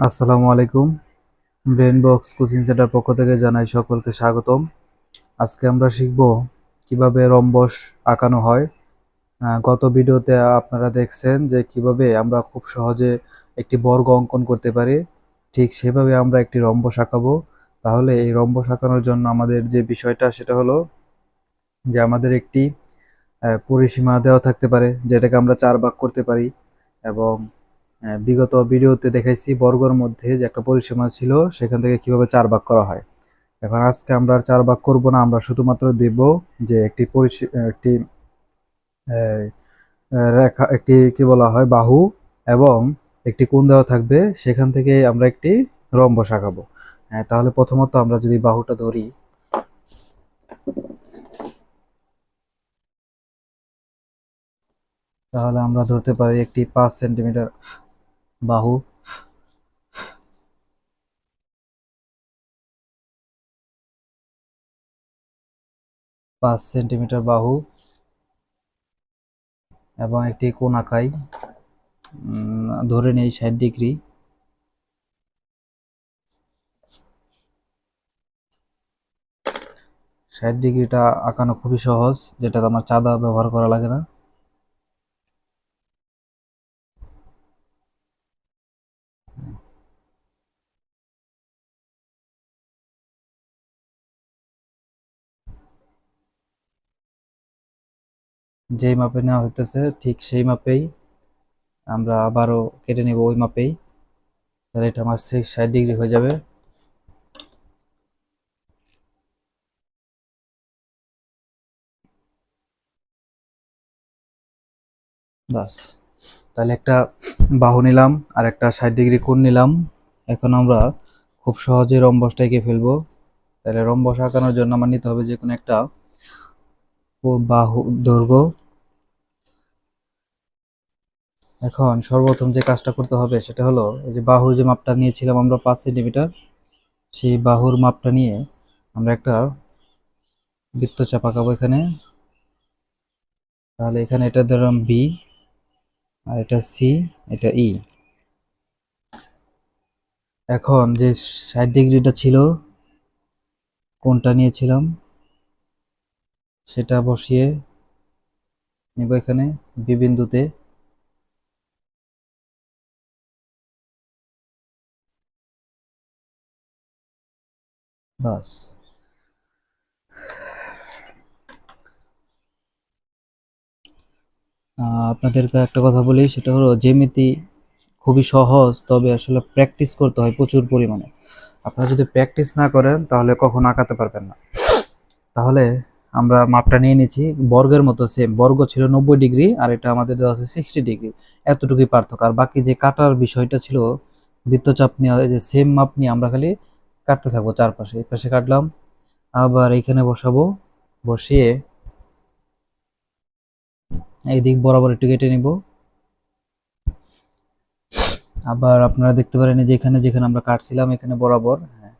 আসসালামু আলাইকুম। Brain box coaching centre পক্ষ থেকে জানাই সকলকে স্বাগতম। আজকে আমরা শিখব কীভাবে রম্বস আঁকানো হয়। গত ভিডিওতে আপনারা দেখছেন যে কীভাবে আমরা খুব সহজে একটি বর্গ অঙ্কন করতে পারি। ঠিক সেভাবে আমরা একটি রম্বস আঁকাবো। তাহলে এই রম্বস আঁকানোর জন্য আমাদের যে বিষয়টা, সেটা হলো যে আমাদের একটি পরিসীমা দেওয়া থাকতে পারে, যেটাকে আমরা চার ভাগ করতে পারি। এবং বিগত ভিডিওতে দেখাইছি বর্গর মধ্যে যে একটা পরিসীমা ছিল, সেখান থেকে কীভাবে চার ভাগ করা হয়। এখন আজকে আমরা চার ভাগ করব না, আমরা শুধুমাত্র দেব যে একটি একটি রেখা, একটি কি বলা হয়, বাহু এবং একটি কোণ দেওয়া থাকবে, সেখান থেকে আমরা একটি রম্বস আঁকাবো তাহলে প্রথমত আমরা যদি বাহুটা ধরি। তাহলে আমরা ধরতে পারি একটি পাঁচ সেন্টিমিটার বাহু। পাঁচ সেন্টিমিটার বাহু এবং একটি কোণ আঁকাই। ধরে নেই ষাট ডিগ্রি। ষাট ডিগ্রিটা আঁকানো খুবই সহজ, যেটাতে আমার চাঁদা ব্যবহার করা লাগে না। যেই মাপে নেওয়া হইতেছে, ঠিক সেই মাপেই আমরা আবারও কেটে নেব ওই মাপেই। তাহলে এটা আমার সিক্স ষাট ডিগ্রি হয়ে যাবে। বাস। তাহলে একটা বাহু নিলাম আর একটা ষাট ডিগ্রি কোণ নিলাম। এখন আমরা খুব সহজে রম্বসটা এঁকে ফেলব। তাহলে রম্বস আঁকানোর জন্য আমার নিতে হবে যে কোনো একটা ও- বাহু, দৈর্ঘ্য। এখন সর্বপ্রথম যে কাজটা করতে হবে সেটা হলো যে বাহুর যে মাপটা নিয়েছিলাম আমরা পাঁচ সেন্টিমিটার, সেই বাহুর মাপটা নিয়ে আমরা একটা বৃত্তচাপ আঁকাবো এখানে। তাহলে এখানে এটা ধরলাম বি আর এটা সি এটা ই এখন যে ষাট ডিগ্রিটা ছিল, কোনটা নিয়েছিলাম? সেটা বসিয়ে নেব এখানে বি বিন্দুতে বাস আপনাদেরকে একটা কথা বলি, সেটা হলো জ্যামিতি খুবই সহজ, তবে আসলে প্র্যাকটিস করতে হয় প্রচুর পরিমাণে। আপনারা যদি প্র্যাকটিস না করেন, তাহলে কখনো আঁকাতে পারবেন না। তাহলে আমরা মাপটা নিয়ে নিচ্ছি বর্গের মতো সেম বর্গ ছিল নব্বই ডিগ্রি আর এটা আমাদের দেওয়া আছে সিক্সটি ডিগ্রি। এতটুকুই পার্থক্য। আর বাকি যে কাটার বিষয়টা ছিল, বৃত্তচাপ নিয়ে যে সেম মাপ নিয়ে আমরা খালি কাটতে থাকব চারপাশে। এই পাশে কাটলাম। আবার এইখানে বসাবো। বসিয়ে এই দিক বরাবর একটু কেটে নিব। আবার আপনারা দেখতে পারেন যে এখানে যেখানে আমরা কাটছিলাম, এখানে বরাবর। হ্যাঁ।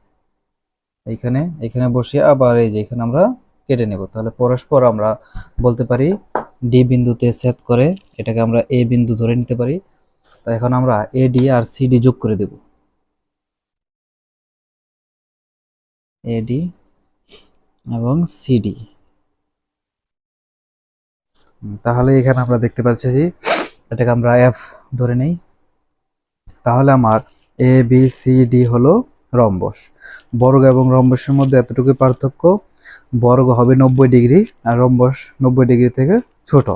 এইখানে এখানে বসিয়ে আবার এই যে এখানে আমরা কেটে নেব। তাহলে পরস্পর আমরা বলতে পারি ডি বিন্দুতে ছেদ করে এটাকে আমরা এ বিন্দু ধরে নিতে পারি। তা এখন আমরা A D R C D যোগ করে দেব। এ ডি এবং সিডি তাহলে এখানে আমরা দেখতে পাচ্ছি যে এটাকে আমরা এফ ধরে নেই। তাহলে আমার এ বি সি ডি হলো রম্বস। বর্গ এবং রম্বসের মধ্যে এতটুকু পার্থক্য, বর্গ হবে নব্বই ডিগ্রি আর রম্বস নব্বই ডিগ্রি থেকে ছোট।